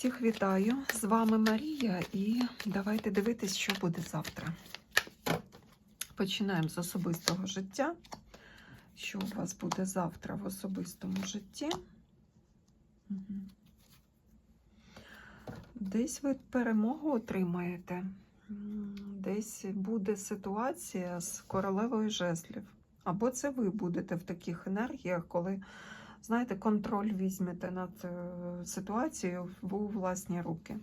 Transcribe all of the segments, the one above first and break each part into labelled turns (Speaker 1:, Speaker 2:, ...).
Speaker 1: Всіх вітаю! З вами Марія, і давайте дивитись, що буде завтра. Починаємо з особистого життя. Що у вас буде завтра в особистому житті? Десь ви перемогу отримаєте. Десь буде ситуація з королевою жезлів. Або це ви будете в таких енергіях, коли знаєте, контроль візьмете над е, ситуацією у власні руки.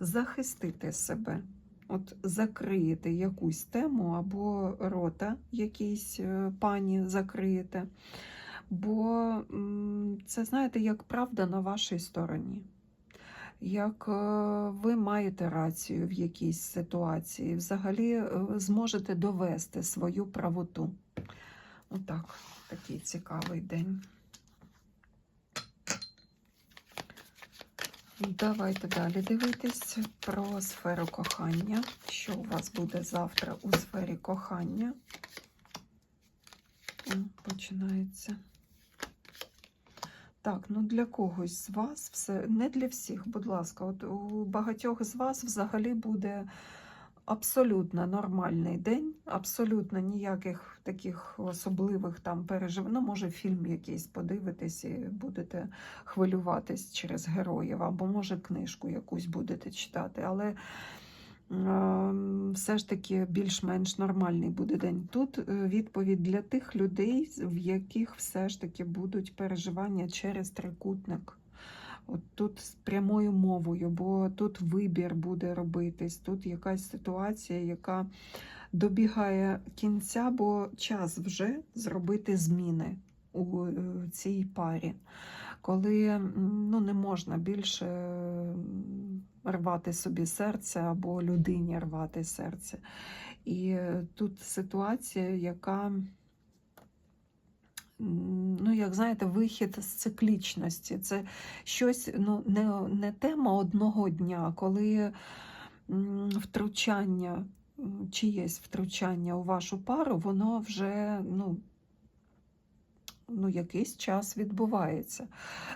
Speaker 1: Захистити себе. От закриєте якусь тему або рота якійсь е, пані закриєте. Бо це, знаєте, як правда на вашій стороні. Як е, ви маєте рацію в якійсь ситуації, взагалі зможете довести свою правоту. Отак, такий цікавий день. Давайте далі дивитись про сферу кохання. Що у вас буде завтра у сфері кохання? Починається. Так, ну для когось з вас все не для всіх, будь ласка, от у багатьох з вас взагалі буде абсолютно нормальний день, абсолютно ніяких таких особливих там переживань. Ну, може, фільм якийсь подивитесь і будете хвилюватись через героїв, або може книжку якусь будете читати, але все ж таки більш-менш нормальний буде день. Тут е, відповідь для тих людей, в яких все ж таки будуть переживання через трикутник. От тут з прямою мовою, бо тут вибір буде робитись, тут якась ситуація, яка добігає кінця, бо час вже зробити зміни у е, цій парі. Коли ну, не можна більше рвати собі серце або людині рвати серце. І е, тут ситуація, яка ну, як знаєте, вихід з циклічності. Це щось, ну, не, не тема одного дня, коли втручання, чиєсь втручання у вашу пару, воно вже ну, ну, якийсь час відбувається.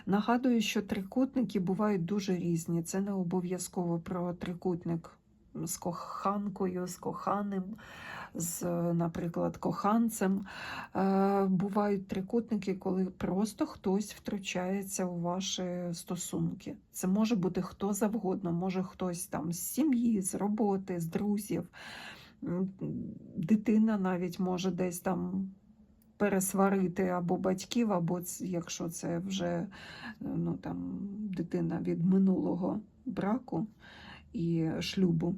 Speaker 1: Нагадую, що трикутники бувають дуже різні. Це не обов'язково про трикутник з коханкою, з коханим, з, наприклад, коханцем. Е, Бувають трикутники, коли просто хтось втручається у ваші стосунки. Це може бути хто завгодно, може хтось там з сім'ї, з роботи, з друзів. Дитина навіть може десь там пересварити або батьків, або якщо це вже е, ну, там, дитина від минулого браку і шлюбу.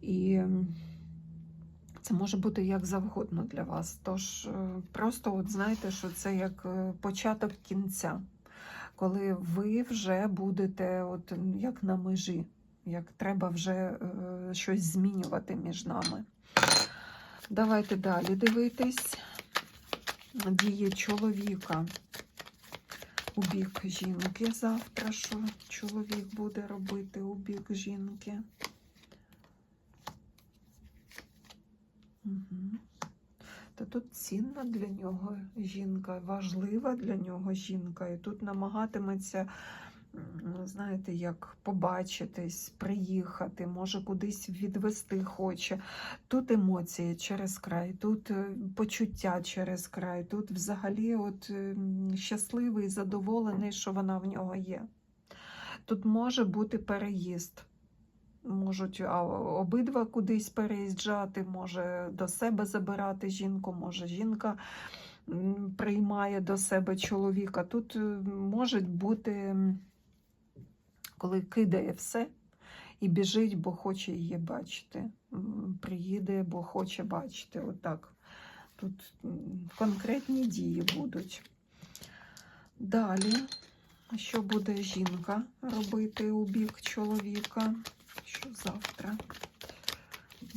Speaker 1: І це може бути як завгодно для вас. Тож е, просто от знаєте, що це як е, початок кінця, коли ви вже будете от як на межі, як треба вже е, щось змінювати між нами. Давайте далі дивитись дії чоловіка у бік жінки завтра, що чоловік буде робити у бік жінки. Та тут цінна для нього жінка, важлива для нього жінка, і тут намагатиметься, знаєте, як побачитись, приїхати, може кудись відвести хоче. Тут емоції через край, тут е, почуття через край, тут взагалі от ем, щасливий, задоволений, що вона в нього є. Тут може бути переїзд. Можуть обидва кудись переїжджати, може до себе забирати жінку, може жінка приймає до себе чоловіка. Тут е, може бути, коли кидає все і біжить, бо хоче її бачити. Приїде, бо хоче бачити. Отак. Тут конкретні дії будуть. Далі, що буде жінка робити у бік чоловіка? Що завтра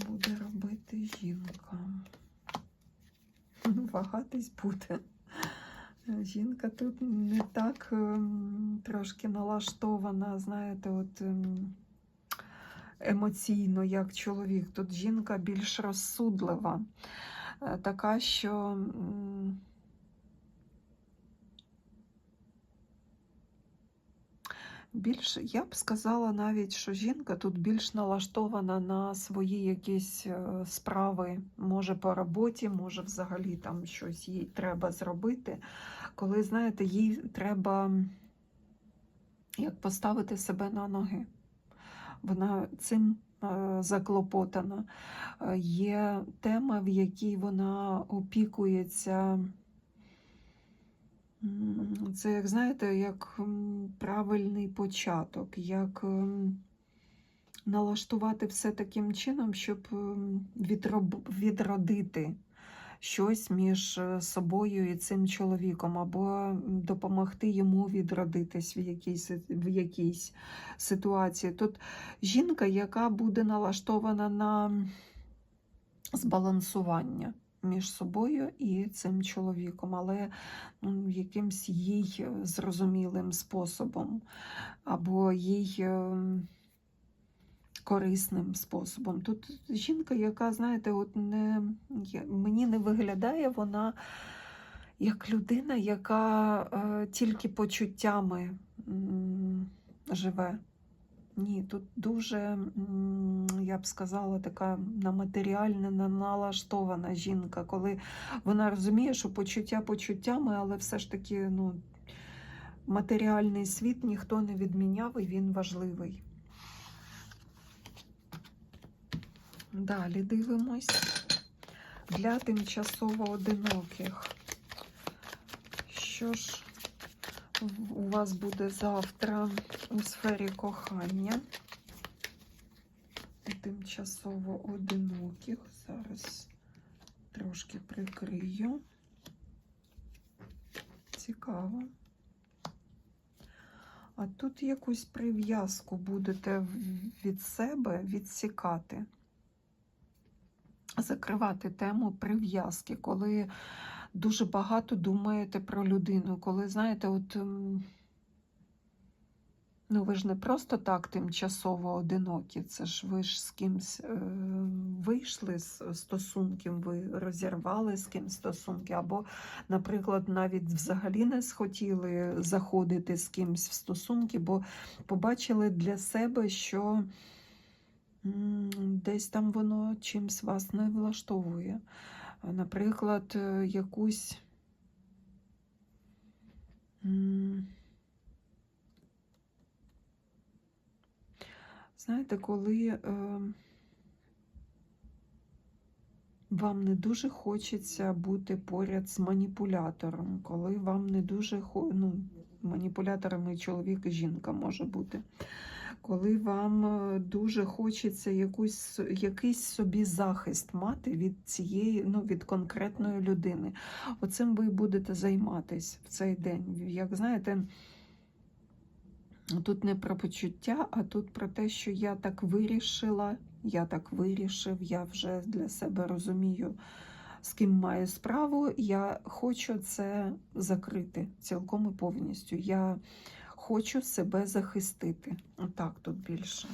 Speaker 1: буде робити жінка? Вагатись буде. Жінка тут не так ем, трошки налаштована, знаєте, от ем, емоційно, як чоловік. Тут жінка більш розсудлива, Е, така, що Більш, я б сказала навіть, що жінка тут більш налаштована на свої якісь е, справи, може по роботі, може взагалі там щось їй треба зробити. Коли, знаєте, їй треба як поставити себе на ноги. Вона цим е, заклопотана. Е, Є тема, в якій вона опікується. Це, як знаєте, як правильний початок, як ем, налаштувати все таким чином, щоб ем, відродити щось між е, собою і цим чоловіком, або допомогти йому відродитись в якійсь, в якійсь ситуації. Тут жінка, яка буде налаштована на збалансування між собою і цим чоловіком, але ну, якимсь їй е, зрозумілим способом, або їй е, корисним способом. Тут жінка, яка, знаєте, от не, мені не виглядає вона як людина, яка е, тільки почуттями м, живе. Ні, тут дуже, я б сказала, така на матеріальне налаштована жінка, коли вона розуміє, що почуття почуттями, але все ж таки ну, матеріальний світ ніхто не відміняв і він важливий. Далі дивимось. Для тимчасово одиноких. Що ж у вас буде завтра у сфері кохання? Тимчасово одиноких. Зараз трошки прикрию. Цікаво. А тут якусь прив'язку будете від себе відсікати. Закривати тему прив'язки, коли дуже багато думаєте про людину, коли, знаєте, от ем, ну ви ж не просто так тимчасово одинокі, це ж ви ж з кимсь е, вийшли з стосунків, ви розірвали з кимсь стосунки, або, наприклад, навіть взагалі не схотіли заходити з кимсь в стосунки, бо побачили для себе, що десь там воно чимсь вас не влаштовує. Наприклад, е, якусь. Знаєте, коли е, вам не дуже хочеться бути поряд з маніпулятором, коли вам не дуже ну, маніпулятором і чоловік, і жінка може бути, коли вам е, дуже хочеться якусь, якийсь собі захист мати від цієї, ну, від конкретної людини. Оцим ви будете займатись в цей день. Як знаєте, Тут не про почуття, а тут про те, що я так вирішила, я так вирішив, я вже для себе розумію, з ким маю справу. Я хочу це закрити цілком і повністю. Я хочу себе захистити. Отак тут більше.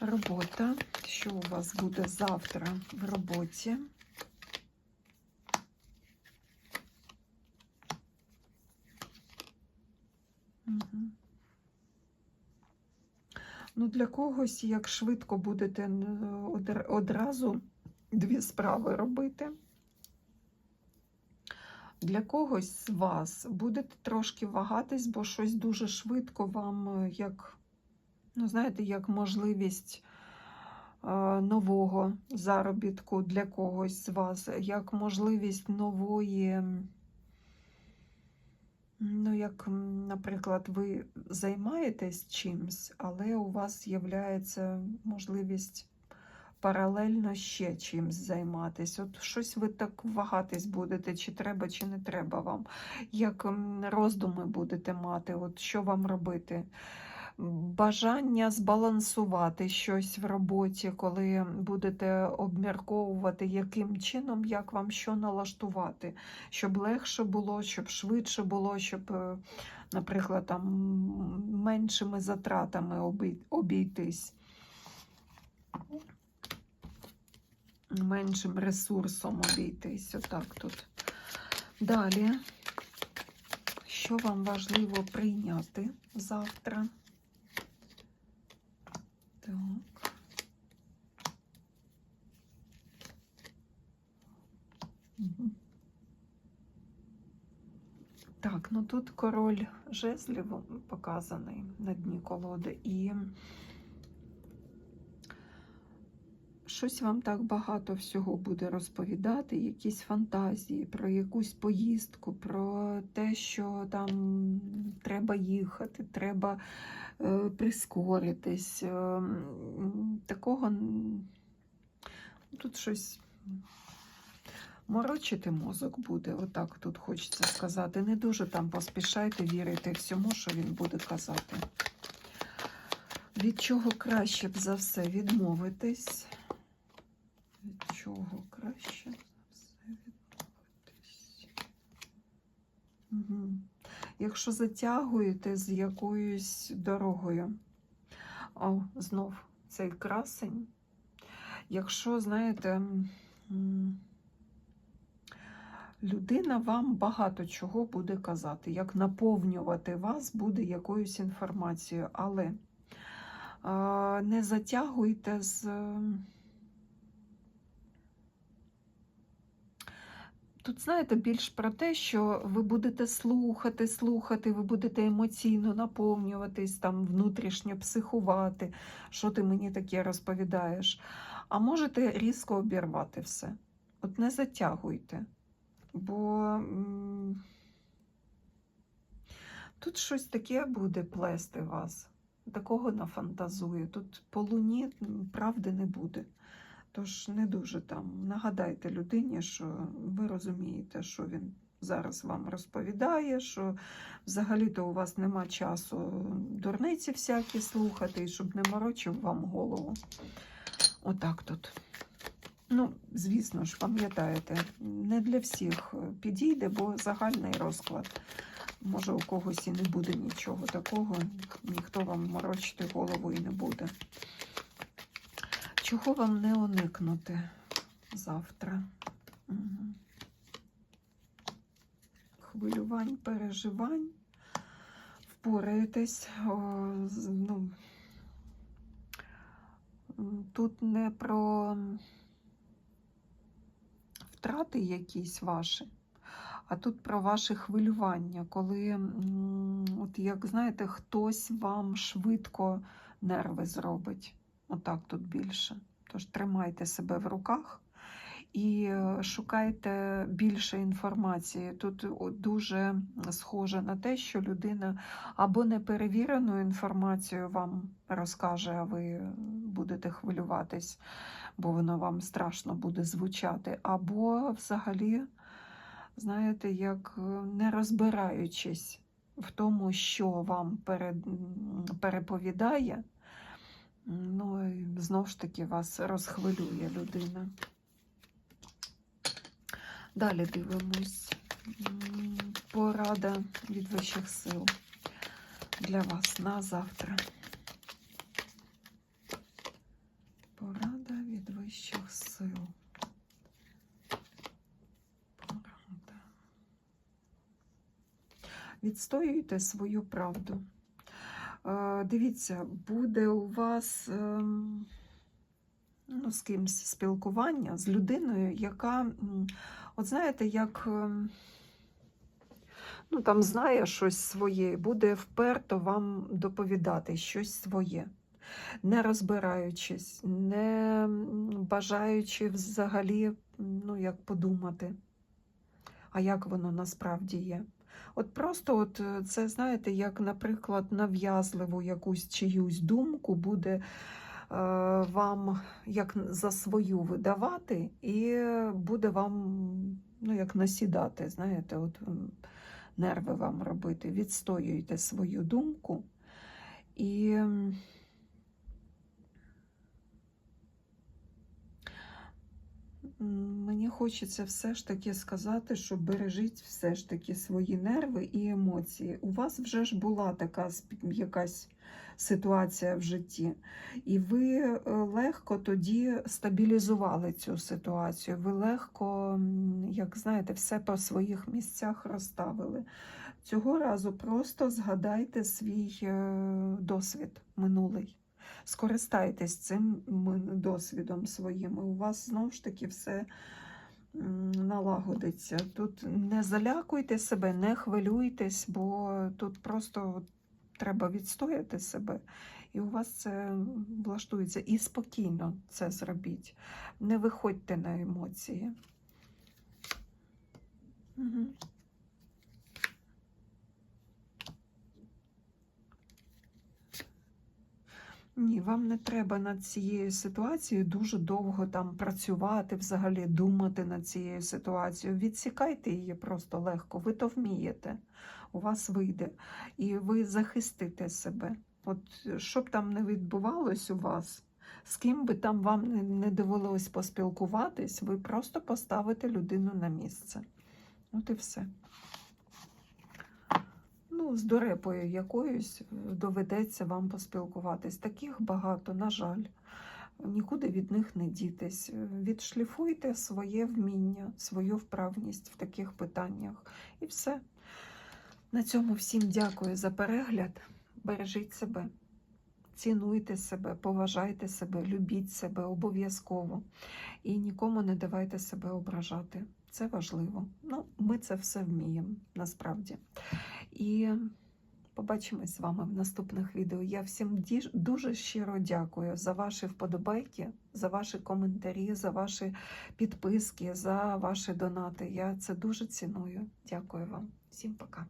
Speaker 1: Робота. Що у вас буде завтра в роботі? Ну, для когось, як швидко будете одразу дві справи робити. Для когось з вас будете трошки вагатись, бо щось дуже швидко вам, е, як, ну, знаєте, як можливість е, нового заробітку для когось з вас, як можливість нової. Ну, як, наприклад, ви займаєтесь чимсь, але у вас з'являється можливість паралельно ще чимсь займатися. От щось ви так вагатись будете, чи треба, чи не треба вам. Як роздуми будете мати, от що вам робити. Бажання збалансувати щось в роботі, коли будете обмірковувати, яким чином, як вам що налаштувати, щоб легше було, щоб швидше було, щоб, е, наприклад, там меншими затратами обійтись, меншим ресурсом обійтись. Отак тут. Далі. що вам важливо прийняти завтра? Так. Так, ну тут король жезлів показаний на дні колоди, і щось вам так багато всього буде розповідати, якісь фантазії про якусь поїздку, про те, що там треба їхати, треба е, прискоритись. Е, такого тут щось. Морочити мозок буде, отак тут хочеться сказати. Не дуже там поспішайте вірити всьому, що він буде казати. Від чого краще б за все відмовитись? Від чого краще все відмовитись? Угу. Якщо затягуєте з якоюсь дорогою, о, знов цей красень. Якщо, знаєте, людина вам багато чого буде казати, як наповнювати вас буде якоюсь інформацією, але не затягуйте з. Тут, знаєте, більш про те, що ви будете слухати, слухати, ви будете емоційно наповнюватись, там внутрішньо психувати, що ти мені таке розповідаєш. А можете різко обірвати все. От не затягуйте. Бо тут щось таке буде плести вас. Такого нафантазує. Тут по луні правди не буде. Тож не дуже там нагадайте людині, що ви розумієте, що він зараз вам розповідає, що взагалі-то у вас нема часу дурниці всякі слухати, і щоб не морочив вам голову. Отак тут. Ну, звісно ж, пам'ятаєте, не для всіх підійде, бо загальний розклад. Може, у когось і не буде нічого такого, ніхто вам морочити голову і не буде. Чого вам не уникнути завтра? Угу. Хвилювань, переживань. Впораєтесь. Ну, тут не про втрати якісь ваші, а тут про ваше хвилювання, коли, от як знаєте, хтось вам швидко нерви зробить. Отак тут більше. Тож тримайте себе в руках і е, шукайте більше інформації. Тут дуже схоже на те, що людина або неперевірену інформацію вам розкаже, а ви будете хвилюватись, бо воно вам страшно буде звучати, або взагалі, знаєте, як е, не розбираючись в тому, що вам переповідає. Ну, і знов ж таки вас розхвилює людина. Далі дивимось. Порада від вищих сил для вас на завтра. Порада від вищих сил. Порада. Відстоюйте свою правду. Дивіться, буде у вас ем, ну, з кимсь спілкування з людиною, яка, от знаєте, як ем, ну, там знає щось своє, буде вперто вам доповідати щось своє, не розбираючись, не бажаючи взагалі ну, як подумати, а як воно насправді є. От просто от е, це, знаєте, як, наприклад, нав'язливу якусь чиюсь думку буде е, вам як за свою видавати, і буде вам ну, як насідати, знаєте, от нерви вам робити. Відстоюйте свою думку і. м, М, Мені хочеться все ж таки сказати, що бережіть все ж таки свої нерви і емоції. У вас вже ж була така якась ситуація в житті, і ви е, легко тоді стабілізували цю ситуацію. Ви легко, як знаєте, все по своїх місцях розставили. Цього разу просто згадайте свій е, досвід минулий. Скористайтесь цим досвідом своїм. і У вас знову ж таки все налагодиться. Тут не залякуйте себе, не хвилюйтесь, бо тут просто треба відстояти себе. І у вас це влаштується. І спокійно це зробіть. Не виходьте на емоції. Угу. Ні, вам не треба над цією ситуацією дуже довго там працювати, взагалі думати над цією ситуацією. Відсікайте її просто легко. Ви то вмієте, у вас вийде, і ви захистите себе. От що б там не відбувалось у вас, з ким би там вам не, довелось поспілкуватись, ви просто поставите людину на місце. От і все. З дорепою якоюсь е, доведеться вам поспілкуватись. Таких багато, на жаль. Нікуди від них не дітись. Е, Відшліфуйте своє вміння, свою вправність в таких питаннях. І все. На цьому всім дякую за перегляд. Бережіть себе, цінуйте себе, поважайте себе, любіть себе обов'язково. І нікому не давайте себе ображати. Це важливо. Ну, ми це все вміємо насправді. І побачимось з вами в наступних відео. Я всім дуже щиро дякую за ваші вподобайки, за ваші коментарі, за ваші підписки, за ваші донати. Я це дуже ціную. Дякую вам. Всім пока.